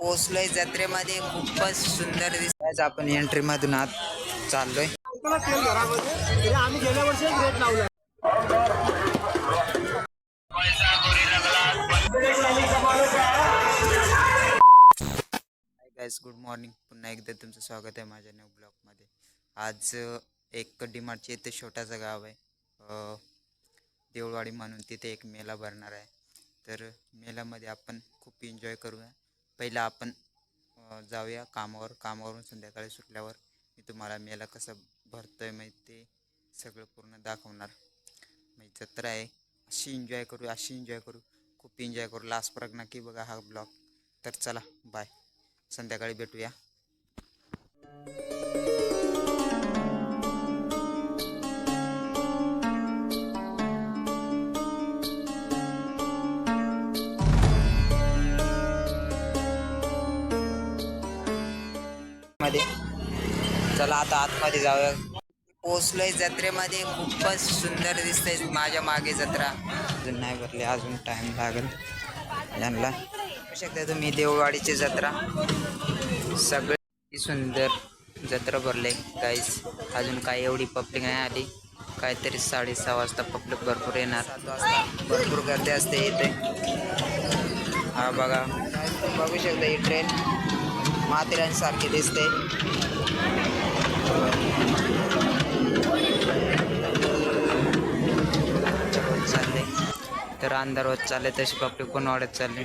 पोहोचलोय जत्रेमध्ये. खूपच सुंदर दिसत आपण एंट्री मधून आत चाललोय. गुड मॉर्निंग पुन्हा एकदा तुमचं स्वागत आहे माझ्या न्यू ब्लॉगमध्ये आज एक डीमार्टचे इथे छोटासा गाव आहे. देऊळवाडी म्हणून तिथे एक मेला भरणार आहे. तर मेल्यामध्ये आपण खूप एन्जॉय करूया. पहिला आपण जाऊया कामावर. कामावरून संध्याकाळी सुटल्यावर मी तुम्हाला मेला कसं भरतोय म्हणजे ते सगळं पूर्ण दाखवणार. म्हणजे जत्रा आहे. अशी एन्जॉय करू अशी एन्जॉय करू. खूप एन्जॉय करू. लास्ट पर्यंत नक्की बघा हा ब्लॉग तर चला बाय संध्याकाळी भेटूया. जत्रेमध्ये चला आता आतमध्ये जाऊया. पोचलोय जत्रेमध्ये. खूपच सुंदर दिसतंय माझ्या मागे जत्रा. अजून नाही भरली अजून टाइम लागेल यांना. बघू शकता तुम्ही देववाडीची जत्रा. सगळी सुंदर जत्रा भरले काहीच अजून काही एवढी पब्लिक नाही आली. काहीतरी साडेसहा वाजता पब्लिक भरपूर येणार. सात वाजता भरपूर गर्दी असते इथे. हा बघा. बघू शकता ही ट्रेन माथेरानसारखी दिसते. चालले तर अंधार होत चालले तशी पब्लिक पण वाढत चालली.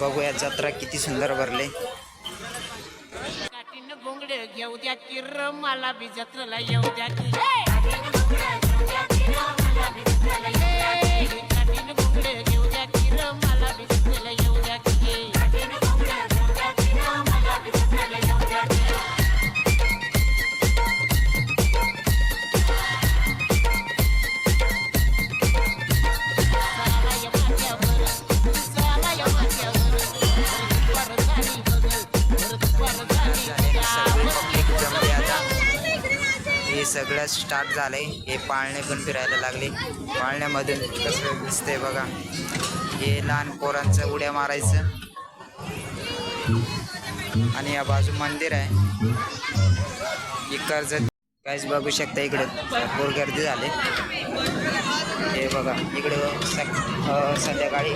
बघूया जत्रा किती सुंदर भरले. घेऊ द्या की र मला बी जत्रेला येऊ द्या की. हे सगळं स्टार्ट झालंय. हे पाळणे पण फिरायला लागले. पाळण्यामधून कसं दिसतंय बघा. हे लहान पोरांचं उड्या मारायचं. आणि या बाजू मंदिर आहे. हे कर्जत काहीच बघू शकता इकडे. भरपूर गर्दी झाली. हे बघा इकडे संध्याकाळी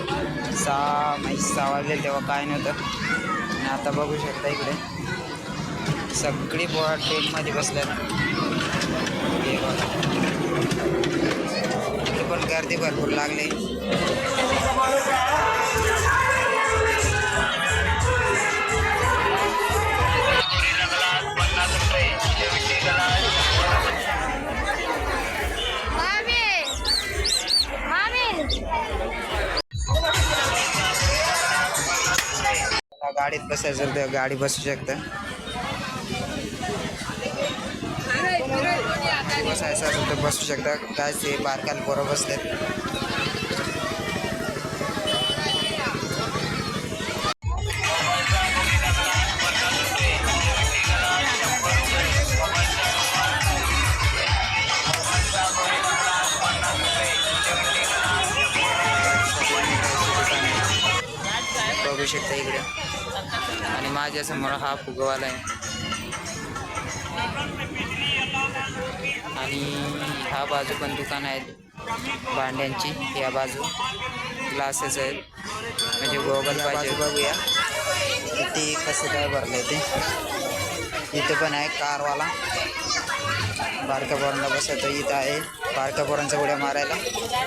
सहा म्हणजे सहा वाजले तेव्हा काय नव्हतं. आणि आता बघू शकता इकडे. सगळी पोळा ट्रेनमध्ये बसल्या पण गर्दी भरपूर लागली! गाडीत बसायचं तर गाडी बसू शकतं. बसायचं असेल तर बसू शकता. काय ते बारकाल बरोबर बसतात बघू शकता इकडे. आणि माझ्यासमोर हा फुगवाला आहे. आणि हा बाजू पण दुकान आहेत. भांड्यांची. या बाजू ग्लासेस आहेत. म्हणजे गोगल पाहिजे. बघूया. किती कसं काय भरलं ते. इथं पण आहे कारवाला. बारक्या पोरांना बसायचं इथं आहे. बारक्या पोरांच्या उड्या मारायला.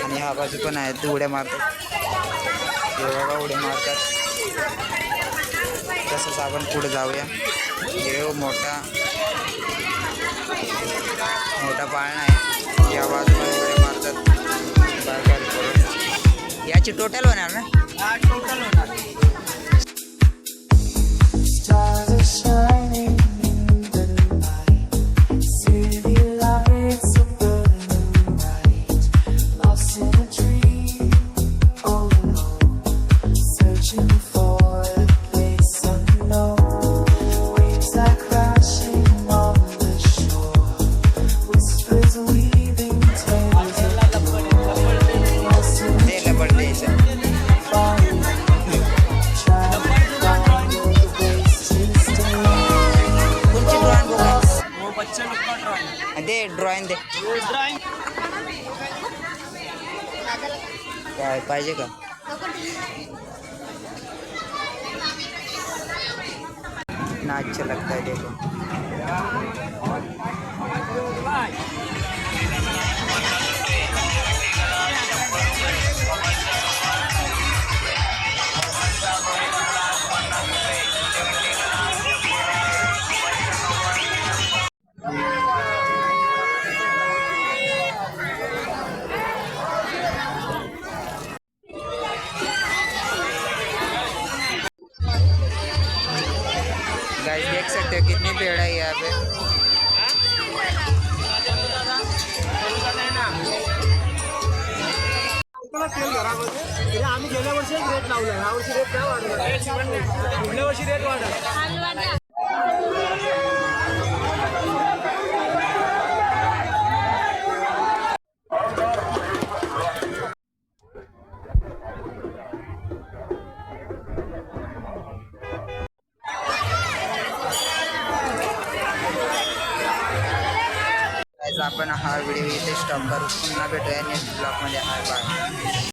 आणि ह्या बाजू पण आहेत उड्या मारतात. हे बघा उड्या मारतात. तसंच आपण पुढे जाऊया. हे मोठा मोठा पाळणा आहे. या बाजूला उड्या मारतात. याची टोटल होणार ना? Stars are ड्रॉइंग दे. काय पाहिजे का? ना अच्छा लगता है देखो तुला तेल घरामध्ये. तरी आम्ही गेल्या वर्षीच रेट लावलं ह्या वर्षी रेट काय वाढला पुढल्या वर्षी रेट वाढला. आपण हा व्हिडिओ इथे स्टॉप करू. पुन्हा भेटूया नेक्स्ट ब्लॉगमध्ये हाय बाय